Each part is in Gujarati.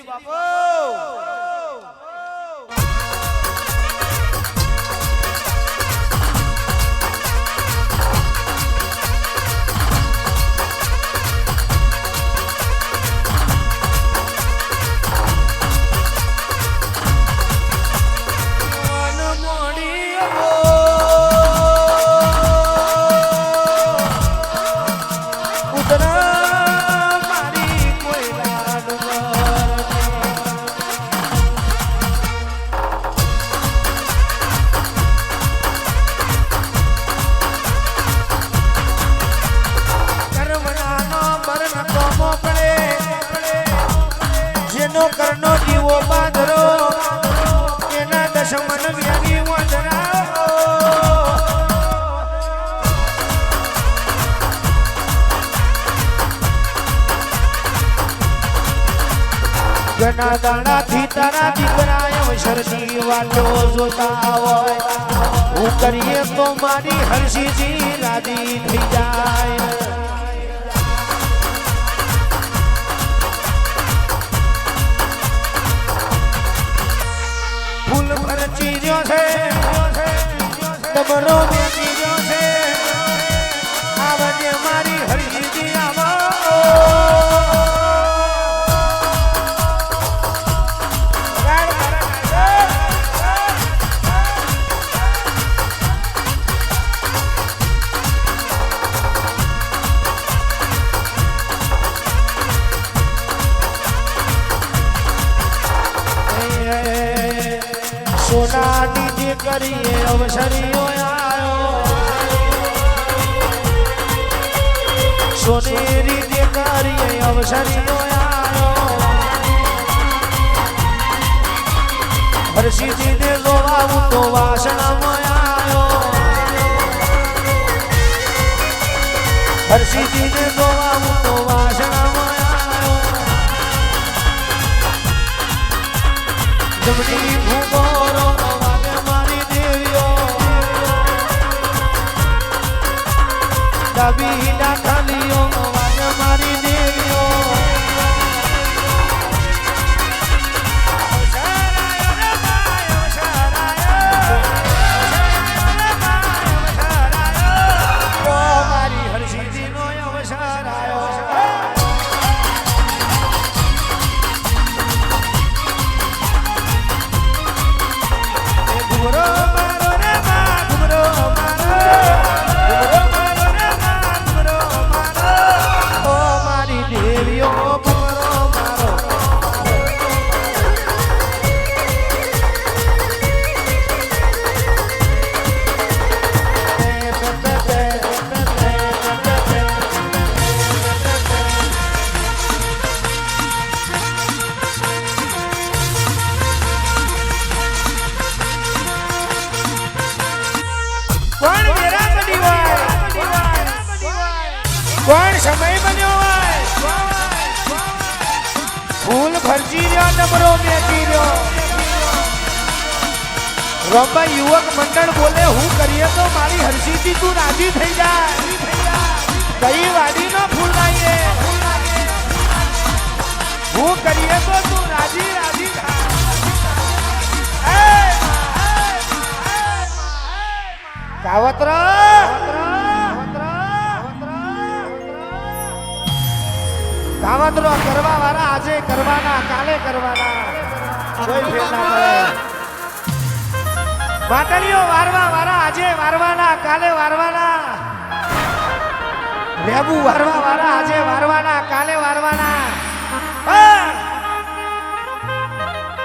ઉતરા કરનો દીવો બાંધરો. એના દશમન વ્યાની વંદનાઓ. ઘણા દાડાથી તારા દીકરા અવસરની વાતો જોતા હોય. હું કરીએ તો મારી હર્ષીજી રાજી થઈ જાય. રહ્યો છે તમારો બેસી અવસરીઓ આવ્યો સોનેરી જે કરીએ અવસરીઓ આવ્યો હર્ષિજીને જોવાવું તો વાસણમાં આવ્યો હર્ષિજીને જોવાવું તો ખર્ચી રહ્યો નબરો બેઠી રહ્યો રોબા યુવક મંડળ બોલે, હું કરીએ તો મારી હર્ષિથી તું રાજી થઈ જાય. કઈ વાડીનો ફૂલ લાવીએ હું કરીએ તો તું રાજી રાજી થાય. કાવતરો! કરવા આજે કરવાના કાલે કરવાના. કોઈ ફેર ના પડે માટલીઓ વારવા વાળા આજે વારવાના કાલે વારવાના. રેબુ વારવા વાળા આજે વારવાના કાલે વારવાના.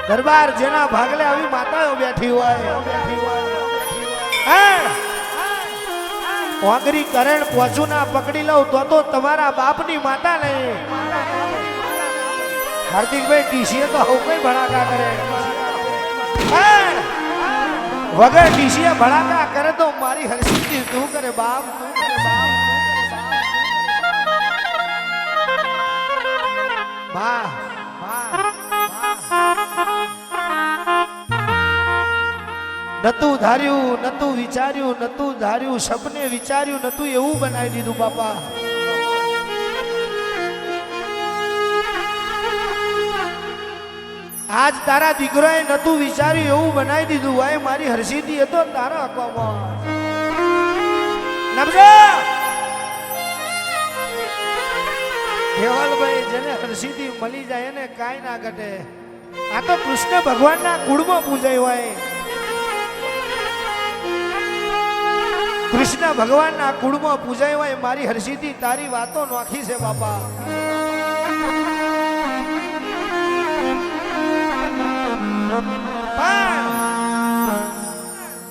દરબાર જેના ભાગલે આવી માતાઓ બેઠી હોય. બેઠી હોય હે વાંગરી કરણ પોચું ના પકડી લઉં તો તો તમારા બાપની માતા નહીં. હાર્દિકભાઈ ડીસીએ તો હું કઈ ભડાકા કરે! વગર ડીસીએ ભડાકા કરે તો મારી હરસિદ્ધિ તું કરે, બાપ તું નતું ધાર્યું, નતું વિચાર્યું, નતું ધાર્યું, સપને વિચાર્યું, નતું એવું બનાવી દીધું, બાપા. આજ તારા દીકરાએ નતું વિચાર્યું, એવું બનાવી દીધું. ભાઈ મારી હર્ષિતી હતો તારા નમજો કેવલભાઈ, જેને હર્ષિતી મળી જાય એને કાંઈ ના ઘટે. આ તો કૃષ્ણ ભગવાનના કુળમાં પૂજાય હોય. કૃષ્ણ ભગવાનના કુળમાં પૂજાય હોય, મારી હર્ષિતી તારી વાતો નોખી છે, બાપા.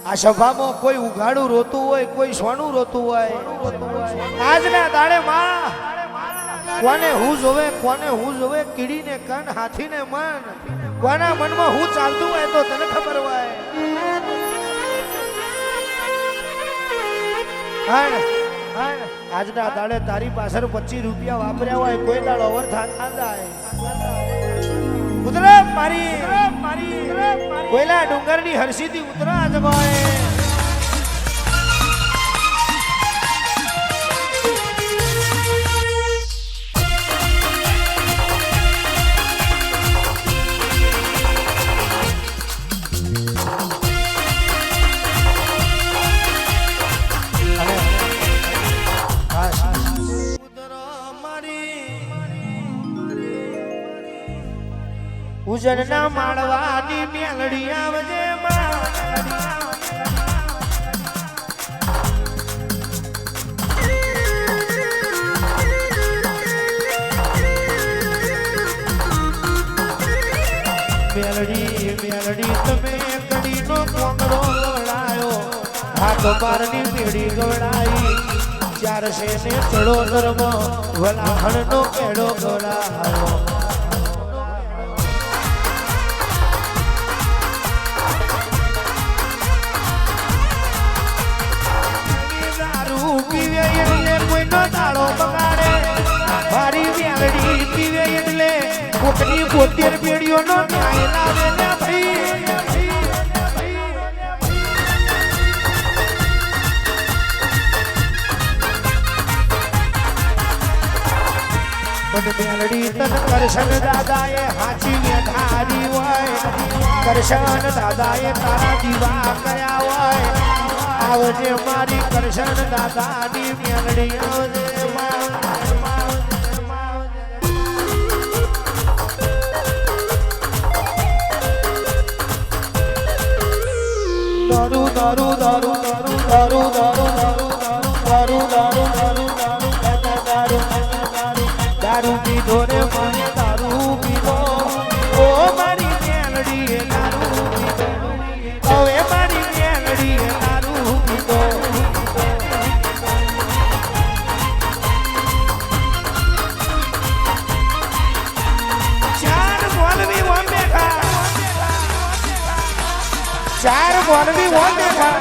આ સભામાં કોઈ ઉઘાડું રોતું હોય, કોઈ સોનું રોતું હોય. આજના દાડે માં કોને હું જોવે, કોને હું જોવે, કીડીને કન, હાથીને મન. કોના મનમાં હું ચાલતું હોય તો તને ખબર હોય. આજના દાડે તારી પાછળ પચીસ રૂપિયા વાપર્યા હોય, કોઈ દાડો ઓવર થાય કુદરત મારી. કોયલા ડુંગરની હરસીથી ઉતરા જમાય ના માળવાની મેલડી આવજે મેલડી મેલડી, તમે કડીનો ચાર શેને ચડો ધર્મ, વલાહણનો કેડો ગવડાયો. એટલે તાળો બગાડે મારી મેલડી પીવે એટલે કોકની બોતેર પેઢીઓનો ન્યાય લાવે ને ભાઈ. પણ તન કરશન દાદાએ હાચી વેઠારી હોય. કરશન દાદાએ તારા દીવા કર્યા હોય. આવજે મારી કરશન દાદાની મેલડી આવજે દારૂ દારૂ દારૂ દારૂ દારૂ દારૂ. ચાર ઓમ બેઠા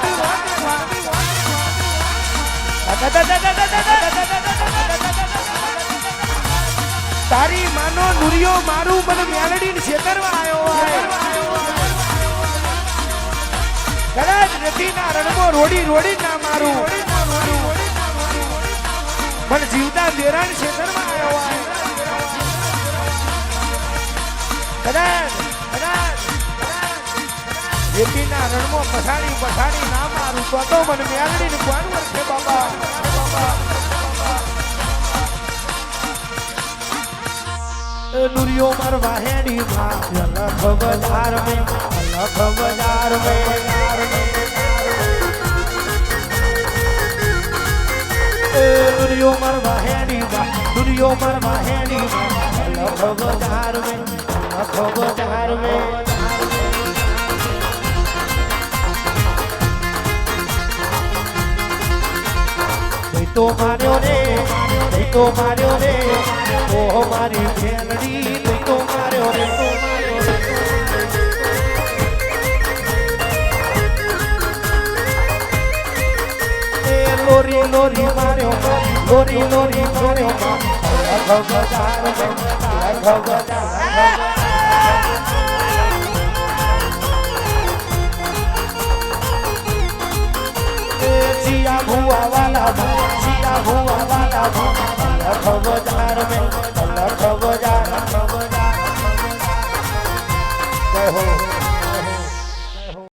તારી માનો નુરિયો મારું મને મેલડી છેતરવા આવ્યો કદાચ નદીના રણમાં રોડી રોડી ના મારું. પણ જીવતા દેરાણ છેતરવા આવ્યો કદાચ જેપીના રણમાં પછાડી પછાડી ના મારું. તો તો મને મેલડી ને કોણ વર્ષે બાબા? નુરિયો માર વાહેડી માં. લખ બજાર મે લખ બજાર મે. એ નુરિયો માર વાહેડી માં, નુરિયો માર વાહેડી માં. લખ બજાર મે લખ બજાર મે. તો માર્યો રે, નહીં તો માર્યો રે. ઓહો, મારી ખેલડી, નહીં તો માર્યો રે લોરી લોરી માર્યો લોરી લોરી માર્યો ભગવદાર ભુવા વાલા Hey ho.